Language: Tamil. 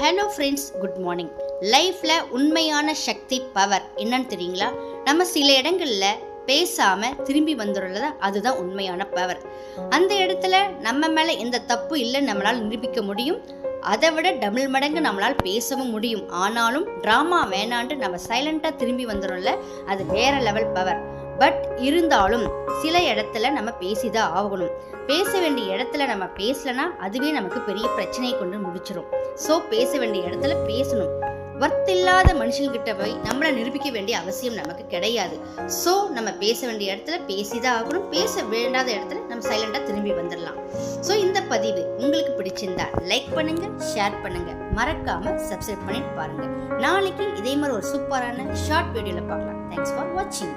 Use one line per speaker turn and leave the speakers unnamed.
ஹலோ ஃப்ரெண்ட்ஸ் குட் மார்னிங் லைஃப்பில் உண்மையான சக்தி பவர் என்னன்னு தெரியுங்களா? நம்ம சில இடங்களில் பேசாமல் திரும்பி வந்துடுறத அதுதான் உண்மையான பவர் அந்த இடத்துல நம்ம மேலே எந்த தப்பு இல்லைன்னு நம்மளால் நிரூபிக்க முடியும். அதை விட டபுள் மடங்கு நம்மளால் பேசவும் முடியும். ஆனாலும் ட்ராமா வேணான்ட்டு நம்ம சைலண்ட்டாக திரும்பி வந்துடும்ல அது வேற லெவல் பவர் பட் இருந்தாலும் சில இடத்துல நம்ம பேசிதான் ஆகணும். பேச வேண்டிய இடத்துல நம்ம பேசலனா அதுவே நமக்கு பெரிய பிரச்சனையை கொண்டு முடிச்சிடும் ஸோ பேச வேண்டிய இடத்துல பேசணும். ஒர்த் இல்லாத மனுஷன்கிட்ட போய் நம்மளை நிரூபிக்க வேண்டிய அவசியம் நமக்கு கிடையாது. ஸோ நம்ம பேச வேண்டிய இடத்துல பேசிதான் ஆகணும். பேச வேண்டாத இடத்துல நம்ம சைலண்டாக திரும்பி வந்துடலாம் ஸோ இந்த பதிவு உங்களுக்கு பிடிச்சிருந்தா லைக் பண்ணுங்க ஷேர் பண்ணுங்க. மறக்காம சப்ஸ்கிரைப் பண்ணிட்டு பாருங்க. நாளைக்கு இதே மாதிரி ஒரு சூப்பரான ஷார்ட் வீடியோவில் பார்க்கலாம். தேங்க்ஸ் ஃபார் வாட்சிங்